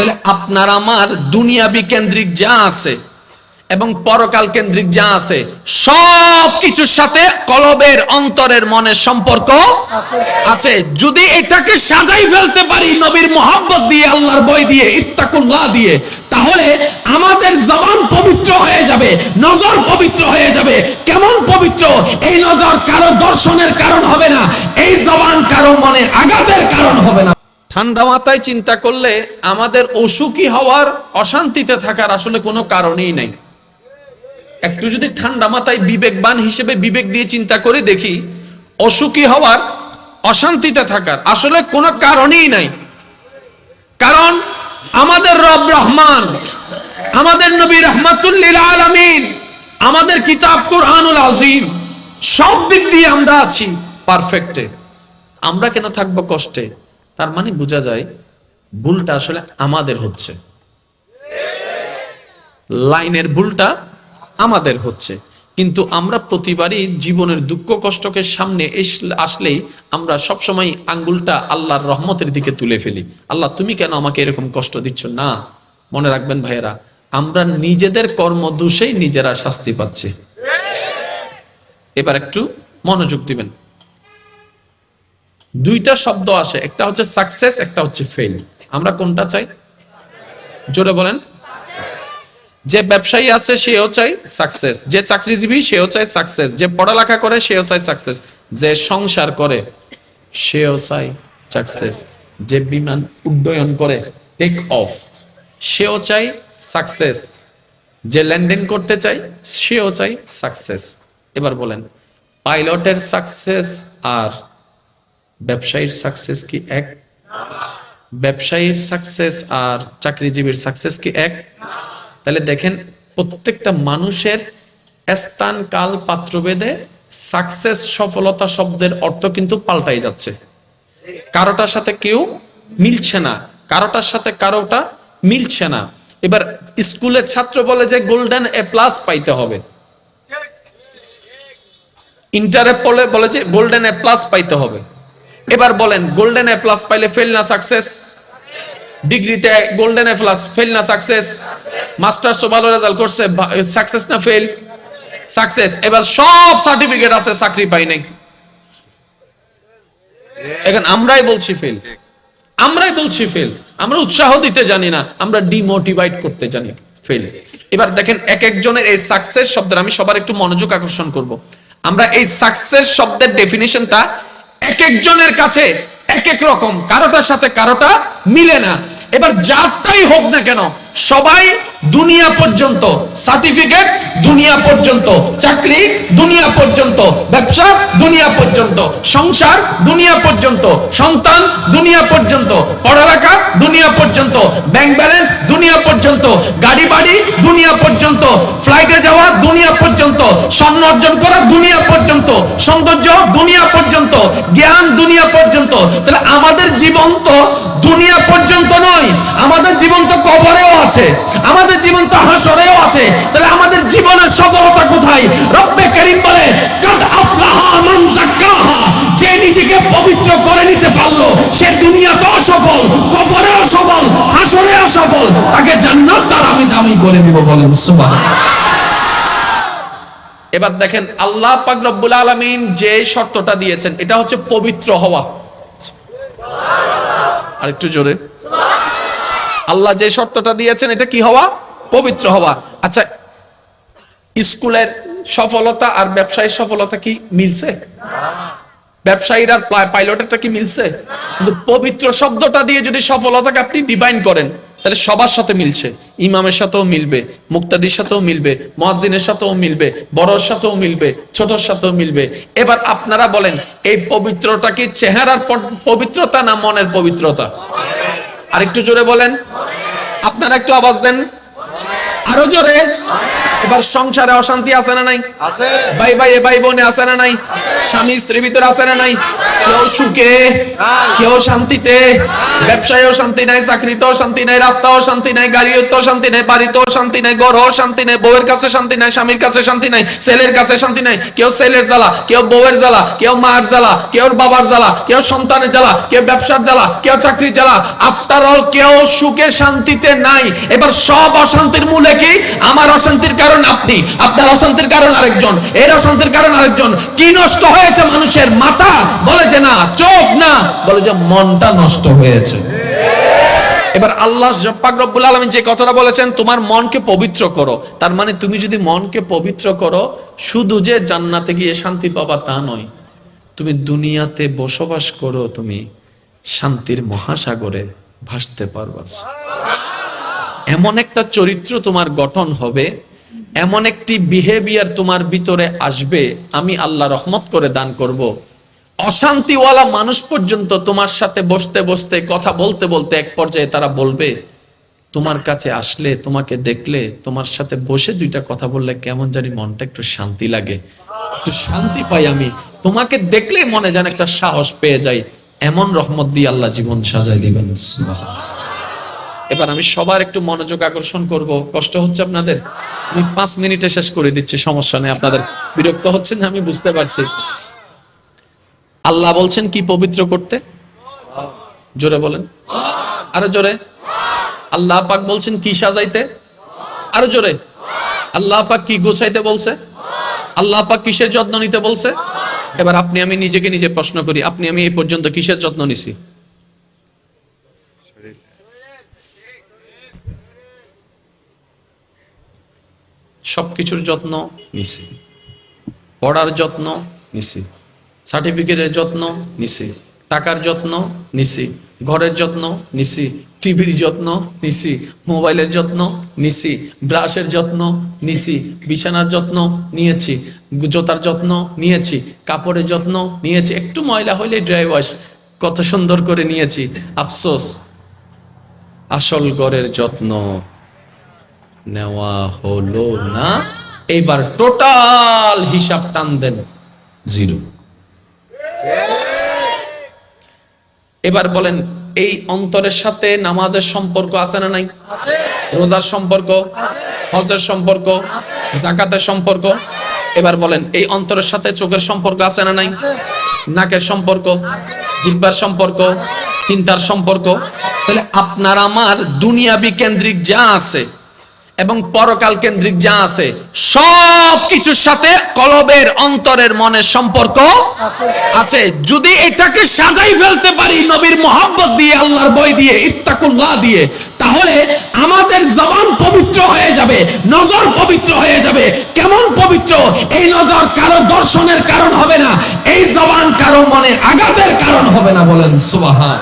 তাহলে আপনার আমার দুনিয়াবি কেন্দ্রিক যা আছে এবং পরকাল কেন্দ্রিক যা আছে সব কিছুর সাথে কলবের অন্তরের মনের সম্পর্ক আছে। যদি এটাকে সাজাই ফেলতে পারি নবীর মোহাব্বত দিয়ে আল্লাহর বই দিয়ে ইত্তাকুল্লাহ দিয়ে তাহলে আমাদের জবান পবিত্র হয়ে যাবে নজর পবিত্র হয়ে যাবে। কেমন পবিত্র? এই নজর কারও দর্শনের কারণ হবে না এই জবান কারও মনে আঘাতের কারণ হবে না। ঠান্ডা মাথায় চিন্তা করলে আমাদের অসুখী হওয়ার অশান্তিতে থাকার আসলে কোনো কারণই নাই। একটু যদি ঠান্ডা মাথায় বিবেকবান হিসেবে বিবেক দিয়ে চিন্তা করে দেখি, অসুখী হওয়ার, অশান্তিতে থাকার আসলে কোনো কারণই নাই। কারণ আমাদের রব রহমান, আমাদের নবী রহমাতুল্লিল আলামিন, আমাদের কিতাব কোরআনুল আজিম সব দিক দিয়ে আমরা আছি পারফেক্টে আমরা কেন থাকব কষ্টে? তার মানে বোঝা যায় ভুলটা আসলে আমাদের হচ্ছে। লাইনের ভুলটা আমাদের হচ্ছে। কিন্তু আমরা প্রতিবারই জীবনের দুঃখ কষ্টকে সামনে আসলেই আমরা সবসময় আঙ্গুলটা আল্লাহর রহমতের দিকে তুলে ফেলি। আল্লাহ, তুমি কেন আমাকে এরকম কষ্ট দিচ্ছ? না, মনে রাখবেন ভাইয়েরা, আমরা নিজেদের কর্ম দোষেই নিজেরা শাস্তি পাচ্ছি। এবার একটু মনোযোগ দিবেন। দুইটা শব্দ আসে, একটা হচ্ছে সাকসেস একটা হচ্ছে ফেল আমরা কোনটা চাই? জোরে বলেন। যে ব্যবসায়ী আছে, সেও চাই সাকসেস যে চাকরিজীবী, সেও চাই সাকসেস যে পড়ালেখা করে, সেও চাই সাকসেস যে সংসার করে, সেও চাই সাকসেস যে বিমান উড্ডয়ন করে টেক অফ সেও চাই সাকসেস যে লেনদেন করতে চাই, সেও চাই সাকসেস এবার বলেন পাইলটের সাকসেস আর ব্যবসায়ীর সাকসেস কি এক? ব্যবসায়ীর সাকসেস আর চাকরিজীবীর সাকসেস কি এক? তাহলে দেখেন, প্রত্যেকটা মানুষের স্থান, কাল, পাত্রভেদে সাকসেস সফলতা শব্দের অর্থ কিন্তু পাল্টাই যাচ্ছে। কারোটার সাথে কেউ মিলছে না, কারোটার সাথে কারোটা মিলছে না। এবার স্কুলের ছাত্র বলে যে গোল্ডেন এ প্লাস পাইতে হবে। ইন্টারে পড়লে বলে যে গোল্ডেন এ প্লাস পাইতে হবে। এবার বলেন গোল্ডেন এ প্লাস পাইলে ফেল না সাকসেস ডিগ্রিতে গোল্ডেন এ প্লাস ফেল না সাকসেস মাস্টার্সও ভালো রেজাল্ট করছে সাকসেস না ফেল সাকসেস এবার সব সার্টিফিকেট আছে, চাকরি পাই নাই। এখন আমরাই বলছি ফেল আমরাই বলছি ফেল আমরা উৎসাহ দিতে জানি না, আমরা ডিমোটিভেট করতে জানি ফেল এবার দেখেন, এক একজনের এই সাকসেস শব্দের, আমি সবার একটু মনোযোগ আকর্ষণ করব। আমরা এই সাকসেস শব্দের ডেফিনিশনটা এক একজনের কাছে এক এক রকম কারোটার সাথে কারোটা মিলে না এবার যারটাই হোক না কেন সবাই দুনিয়া পর্যন্ত সার্টিফিকেট দুনিয়া পর্যন্ত চাকরি দুনিয়া পর্যন্ত ব্যবসা দুনিয়া পর্যন্ত সংসার দুনিয়া পর্যন্ত সন্তান দুনিয়া পর্যন্ত পড়ালেখা দুনিয়া পর্যন্ত ব্যাংক ব্যালেন্স দুনিয়া পর্যন্ত গাড়ি বাড়ি দুনিয়া পর্যন্ত ফ্লাইটে যাওয়া দুনিয়া পর্যন্ত স্বর্ণ অর্জন করা দুনিয়া পর্যন্ত, সৌন্দর্য দুনিয়া পর্যন্ত, জ্ঞান দুনিয়া পর্যন্ত। তাহলে আমাদের জীবন তো দুনিয়া পর্যন্ত নয়, আমাদের জীবন তো কবরেও আছে, আমাদের জীবন তো হাসরেও আছে। তাহলে আমাদের জীবনের সফলতা কোথায়? রব্বে করিম বলে, কাদ আফলাহা মান যাক্কাহা যে নিজেকে পবিত্র করে নিতে পারল, সে দুনিয়াতেও সফল, কবরেও সফল, হাসরেও সফল, তাকে জান্নাত তার আমি দামি করে দিব বলেন, সুবহানাল্লাহ। এবার দেখেন আল্লাহ পাক রব্বুল আলামিন যে শর্তটা দিয়েছেন এটা হচ্ছে পবিত্র হওয়া। আর একটু জোরে। আল্লাহ যে শর্তটা দিয়েছেন এটা কি হওয়া? পবিত্র হওয়া। আচ্ছা স্কুলের সফলতা আর ব্যবসায়ীর সফলতা কি মিলছে? ব্যবসায়ীর আর পাইলটেরটা কি মিলছে? কিন্তু পবিত্র শব্দটা দিয়ে যদি সফলতাকে আপনি ডিভাইন করেন তাহলে সবার সাথে মিলছে। ইমামের সাথেও মিলবে, মুক্তাদির সাথেও মিলবে মহাজিনের সাথেও মিলবে, বড়র সাথেও মিলবে, ছোটর সাথেও মিলবে। এবার আপনারা বলেন, এই পবিত্রটা কি চেহারার পবিত্রতা না মনের পবিত্রতা? আরেকটু জোরে বলেন। আপনারা একটু আওয়াজ দেন। আরও জোরে। এবার সংসারে অশান্তি আছে না নাই? আছে। ভাই ভাই ভাই বোনে আছে না নাই? স্বামী স্ত্রীর ভিতরে আছে না নাই? কেউ সুখে কেউ শান্তিতে। ব্যবসায়ও শান্তি নাই চাকরিতেও শান্তি নাই রাস্তাও শান্তি নাই গাড়িতেও শান্তি নাই বাড়িতেও শান্তি নাই ঘরও শান্তি নাই বউয়ের কাছে শান্তি নাই স্বামীর কাছে শান্তি নাই ছেলের কাছে শান্তি নাই কেউ ছেলের জ্বালা কেউ বউয়ের জ্বালা কেউ মার জ্বালা কেউ বাবার জ্বালা কেউ সন্তানের জ্বালা কেউ ব্যবসার জ্বালা কেউ চাকরির জ্বালা। আফটার অল কেউ সুখে শান্তিতে নাই। এবার সব অশান্তির মূলে কি? আমার অশান্তির কারণ আপনি, আপনার অশান্তির কারণ আরেকজন, এর অশান্তির কারণ আরেকজন। কি নষ্ট হয়েছে মানুষের মাথা? বলে যে না, চোখ না, বলে যে মনটা নষ্ট হয়েছে। এবার আল্লাহ পাক রব্বুল আলামিন যে কথাটা বলেছেন, তোমার মনকে পবিত্র করো। তার মানে তুমি যদি মনকে পবিত্র করো, শুধু যে জান্নাতে গিয়ে শান্তি পাবা তা নয়, তুমি দুনিয়াতে বসবাস করো, তুমি শান্তির মহাসাগরে ভাসতে পারবা। এমন একটা চরিত্র তোমার গঠন হবে এমন একটি বিহেভিয়ার তোমার ভিতরে আসবে, আমি আল্লাহ রহমত করে দান করব। অশান্তিওয়ালা মানুষ পর্যন্ত তোমার সাথে বসতে বসতে, কথা বলতে বলতে এক পর্যায়ে তারা বলবে, তোমার কাছে আসলে, তোমাকে দেখলে, তোমার সাথে বসে দুইটা কথা বললে কেমন জানি মনটা একটু শান্তি লাগে। একটু শান্তি পাই আমি। তোমাকে দেখলে মনে যেন একটা সাহস পেয়ে যাই। এমন রহমত দিয়ে আল্লাহ জীবন সাজাই দিবেন। এবার আমি সবার একটু মনোযোগ আকর্ষণ করব। কষ্ট হচ্ছে আপনাদের? আমি পাঁচ মিনিটে শেষ করে দিচ্ছি, সমস্যা নেই আপনাদের। বিরক্ত হচ্ছেন আমি বুঝতে পারছি। আল্লাহ বলছেন কি পবিত্র করতে? জোরে বলেন। আরও জোরে। আল্লাহ পাক বলছেন কি সাজাইতে? আরও জোরে। আল্লাহ পাক কি গোছাইতে বলছে? আল্লাহ পাক কিসের যত্ন নিতে বলছে? এবার আপনি, আমি নিজেকে নিজে প্রশ্ন করি, আপনি, আমি এই পর্যন্ত কিসের যত্ন নিছি? সবকিছুর যত্ন নিছি। পড়ার যত্ন নিছি। সার্টিফিকেটের যত্ন নিছি। টাকার যত্ন নিছি। ঘরের যত্ন নিছি। টিভির যত্ন নিছি। মোবাইলের যত্ন নিছি। ব্রাশের যত্ন নিছি। বিছানার যত্ন নিয়েছি। জোতার যত্ন নিয়েছি। কাপড়ের যত্ন নিয়েছি। একটু ময়লা হইলে ড্রাই ওয়াশ কত সুন্দর করে নিয়েছি। আফসোস। আসল ঘরের যত্ন। নেওয়া হলো না। এইবার টোটাল হিসাব টান দেন। জিরো। এবার বলেন এই অন্তরের সাথে নামাজের সম্পর্ক আছে না নাই? রোজার সম্পর্ক? হজের সম্পর্ক? জাকাতের সম্পর্ক? এবার বলেন এই অন্তরের সাথে চোখের সম্পর্ক আছে না নাই? নাকের সম্পর্ক? জিব্বার সম্পর্ক? চিন্তার সম্পর্ক? তাহলে আপনার আমার দুনিয়াবি কেন্দ্রিক যা আছে এবং পরকাল কেন্দ্রিক যা আছে সব কিছুর সাথে কলবের অন্তরের মনের সম্পর্ক আছে। যদি এটাকে সাজাই ফেলতে পারি নবীর মোহাব্বত দিয়ে আল্লাহর বই দিয়ে ইত্তাকুল্লাহ দিয়ে তাহলে আমাদের জবান পবিত্র হয়ে যাবে নজর পবিত্র হয়ে যাবে। কেমন পবিত্র? এই নজর কারও দর্শনের কারণ হবে না এই জবান কারও মনে আঘাতের কারণ হবে না বলেন সুবহান।